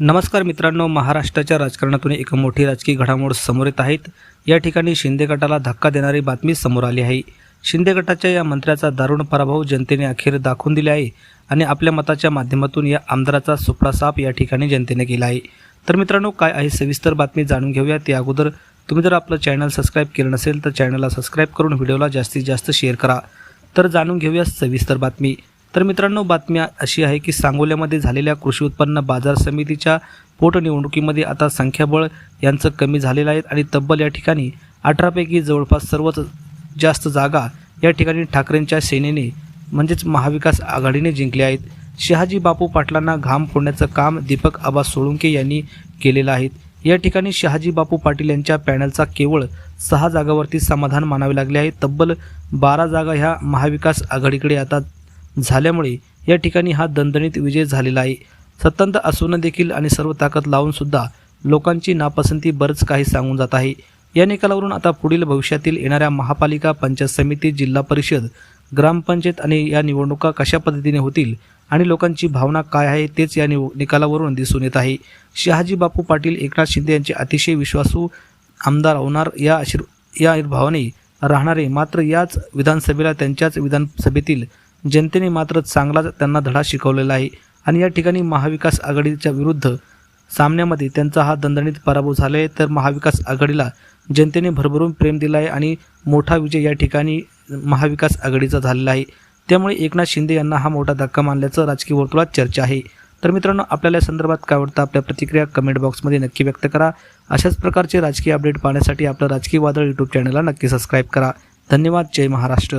नमस्कार मित्रांनो महाराष्ट्राच्या राजकारणातून एक मोठी राजकीय घडामोड समोर येत आहेत. या ठिकाणी शिंदे गटाला धक्का देणारी बातमी समोर आली आहे. शिंदे गटाच्या या मंत्र्याचा दारुण पराभव जनतेने अखेर दाखवून दिले आहे आणि आपल्या मताच्या माध्यमातून या आमदाराचा सुपडा साप या ठिकाणी जनतेने केला आहे. तर मित्रांनो काय आहे सविस्तर बातमी जाणून घेऊया त्या अगोदर तुम्ही जर आपलं चॅनल सबस्क्राईब केलं नसेल तर चॅनलला सबस्क्राईब करून व्हिडिओला जास्तीत जास्त शेअर करा. तर जाणून घेऊया सविस्तर बातमी. तर मित्रांनो बातम्या अशी आहे की सांगोल्यामध्ये झालेल्या कृषी उत्पन्न बाजार समितीच्या पोटनिवडणुकीमध्ये आता संख्याबळ यांचं कमी झालेलं आहे आणि तब्बल या ठिकाणी अठरापैकी जवळपास सर्वच जास्त जागा या ठिकाणी ठाकरेंच्या सेनेने म्हणजेच महाविकास आघाडीने जिंकले आहेत. शहाजी बापू पाटलांना घाम फोडण्याचं काम दीपक आबा सोळुंके यांनी केलेलं आहे. या ठिकाणी शहाजी बापू पाटील यांच्या पॅनलचा केवळ सहा जागावरती समाधान मानावे लागले आहे. तब्बल बारा जागा ह्या महाविकास आघाडीकडे आता झाल्यामुळे या ठिकाणी हा दणदणीत विजय झालेला आहे. सत्तंत असून देखील आणि सर्व ताकद लावूनसुद्धा लोकांची नापसंती बरंच काही सांगून जात आहे. या निकालावरून आता पुढील भविष्यातील येणाऱ्या महापालिका पंचायत समिती जिल्हा परिषद ग्रामपंचायत आणि या निवडणुका कशा पद्धतीने होतील आणि लोकांची भावना काय आहे तेच या निव निकालावरून दिसून येत आहे. शहाजी बापू पाटील एकनाथ शिंदे यांचे अतिशय विश्वासू आमदार होणार या आशीर् या भावाने राहणारे मात्र याच विधानसभेला त्यांच्याच विधानसभेतील जनतेने मात्र चांगलाच त्यांना धडा शिकवलेला आहे. आणि या ठिकाणी महाविकास आघाडीच्या विरुद्ध सामन्यामध्ये त्यांचा हा दणदणीत पराभव झाला आहे तर महाविकास आघाडीला जनतेने भरभरून प्रेम दिला आहे आणि मोठा विजय या ठिकाणी महाविकास आघाडीचा झालेला आहे. त्यामुळे एकनाथ शिंदे यांना हा मोठा धक्का मानल्याचं राजकीय वर्तुळात चर्चा आहे. तर मित्रांनो आपल्याला या संदर्भात काय वाटतं? आपल्या प्रतिक्रिया कमेंट बॉक्समध्ये नक्की व्यक्त करा. अशाच प्रकारचे राजकीय अपडेट पाहण्यासाठी आपलं राजकीय वादळ यूट्यूब चॅनलला नक्की सबस्क्राईब करा. धन्यवाद. जय महाराष्ट्र.